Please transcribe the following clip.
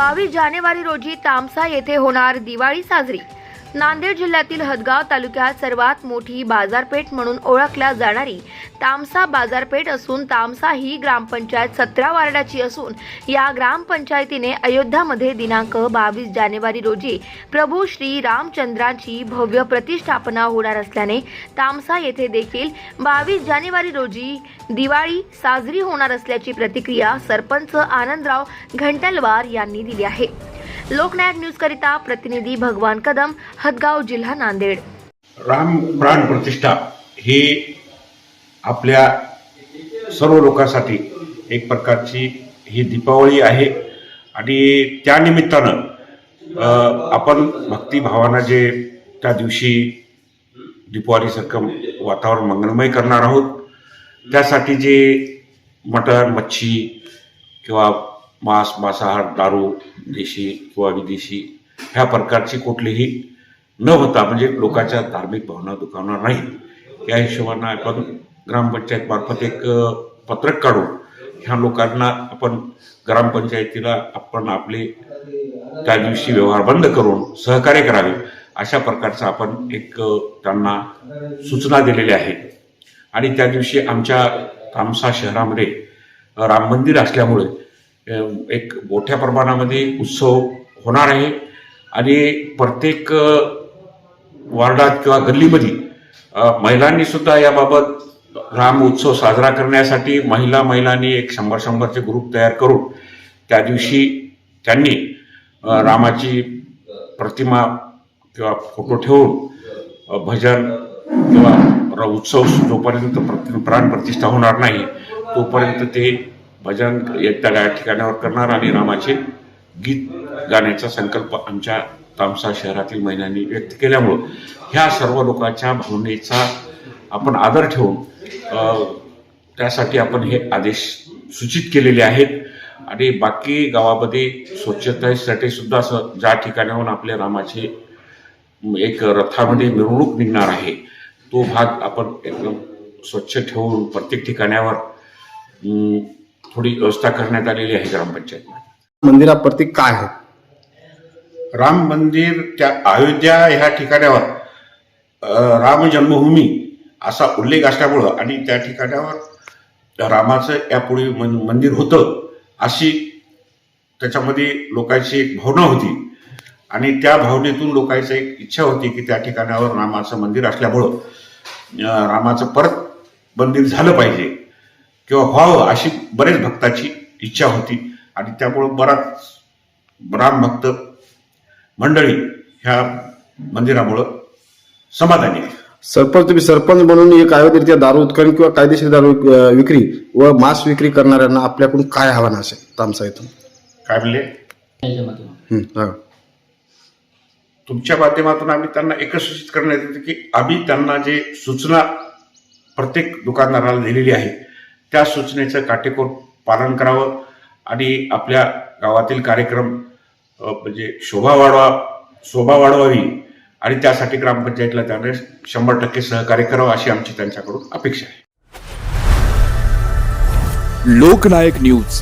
बावीस जानेवारी रोजी तामसा येथे होणार दिवाळी साजरी. नांदेड जिल्ह्यातील हदगाव तालुक्यात सर्वात मोठी बाजारपेठ म्हणून ओळखल्या जाणारी तामसा बाजारपेठ असून तामसा ही ग्रामपंचायत सतरा वार्डाची असून या ग्रामपंचायतीने अयोध्यामध्ये दिनांक बावीस जानेवारी रोजी प्रभू श्री रामचंद्रांची भव्य प्रतिष्ठापना होणार असल्याने तामसा येथे देखील बावीस जानेवारी रोजी दिवाळी साजरी होणार असल्याची प्रतिक्रिया सरपंच आनंदराव घंटलवार यांनी दिली आहे. लोकनायक न्यूज करिता प्रतिनिधी भगवान कदम हदगाव जिल्हा नांदेड. राम प्राण प्रतिष्ठा ही आपल्या सर्व लोकांसाठी एक प्रकारची ही दीपावली आहे. आणि त्या निमित्तानं आपण भक्तिभावानं जे त्या दिवशी दीपावलीसारखं वातावरण मंगलमय करणार आहोत त्यासाठी जे मटण मच्छी किंवा मांस मांसाहार दारू देशी किंवा विदेशी ह्या प्रकारची कुठलीही न होता म्हणजे लोकांच्या धार्मिक भावना दुखावणार नाहीत. या हिशोबानं आपण ग्रामपंचायत मार्फत एक पत्रक काढून ह्या लोकांना आपण ग्रामपंचायतीला आपण आपले त्या दिवशी व्यवहार बंद करून सहकार्य करावे अशा प्रकारचं आपण एक त्यांना सूचना दिलेल्या आहेत आणि त्या दिवशी आमच्या तामसा शहरामध्ये राम मंदिर असल्यामुळे एक मोठ्या प्रमाणामध्ये उत्सव होणार आहे. आणि प्रत्येक वार्डात किंवा गल्लीमध्ये महिलांनी सुद्धा याबाबत राम उत्सव साजरा करण्यासाठी महिला महिलांनी एक शंभर शंभरचे ग्रुप तयार करून त्या दिवशी त्यांनी रामाची प्रतिमा किंवा फोटो ठेवून भजन किंवा र- उत्सव जोपर्यंत प्राण प्रतिष्ठा होणार नाही तोपर्यंत ते भजन त्या त्या ठिकाणावर करणार आणि रामाचे गीत गाण्याचा संकल्प आमच्या तामसा शहरातील महिलांनी व्यक्त केल्यामुळं ह्या सर्व लोकांच्या भावनेचा आपण आदर ठेवून त्यासाठी आपण हे आदेश सूचित केलेले आहेत. आणि बाकी गावामध्ये स्वच्छतेसाठी सुद्धा असं ज्या ठिकाणाहून आपल्या रामाचे एक रथामध्ये मिरवणूक निघणार आहे तो भाग आपण एकदम स्वच्छ ठेवून प्रत्येक ठिकाणावर थोडी व्यवस्था करण्यात आलेली आहे ग्रामपंचायत मंदिरा प्रतीक काय आहे? राम मंदिर त्या अयोध्या ह्या ठिकाणावर राम जन्मभूमी असा उल्लेख असल्यामुळं आणि त्या ठिकाणावर रामाचं यापूर्वी मन- मंदिर होतं अशी त्याच्यामध्ये लोकांची एक भावना होती. आणि त्या भावनेतून लोकांची एक इच्छा होती की त्या ठिकाणावर रामाचं मंदिर असल्यामुळं रामाचं परत मंदिर झालं पाहिजे. किंवा व्हावं अशी बरेच भक्ताची इच्छा होती. आणि त्यामुळं बराच राम भक्त मंडळी ह्या मंदिरामुळं समाधानी आहे सरपंच तुम्ही सरपंच म्हणून एक अयोध्येच्या दारू उत्खनन किंवा कायदेशीर दारू विक्री व मांस विक्री करणाऱ्यांना आपल्याकडून काय आव्हान असेल? तामसा इथून. काय म्हणले? हं. तुमच्या माध्यमातून आम्ही त्यांना एकच सूचित करण्यात येतं की आम्ही त्यांना जे सूचना प्रत्येक दुकानदाराला दिलेली आहे त्या सूचनेचं काटेकोर पालन करावं आणि आपल्या गावातील कार्यक्रम म्हणजे शोभा वाढवा शोभा वाढवावी आणि त्यासाठी ग्रामपंचायतीला त्याने शंभर टक्के सहकार्य करावं अशी आमची त्यांच्याकडून अपेक्षा आहे. लोकनायक न्यूज.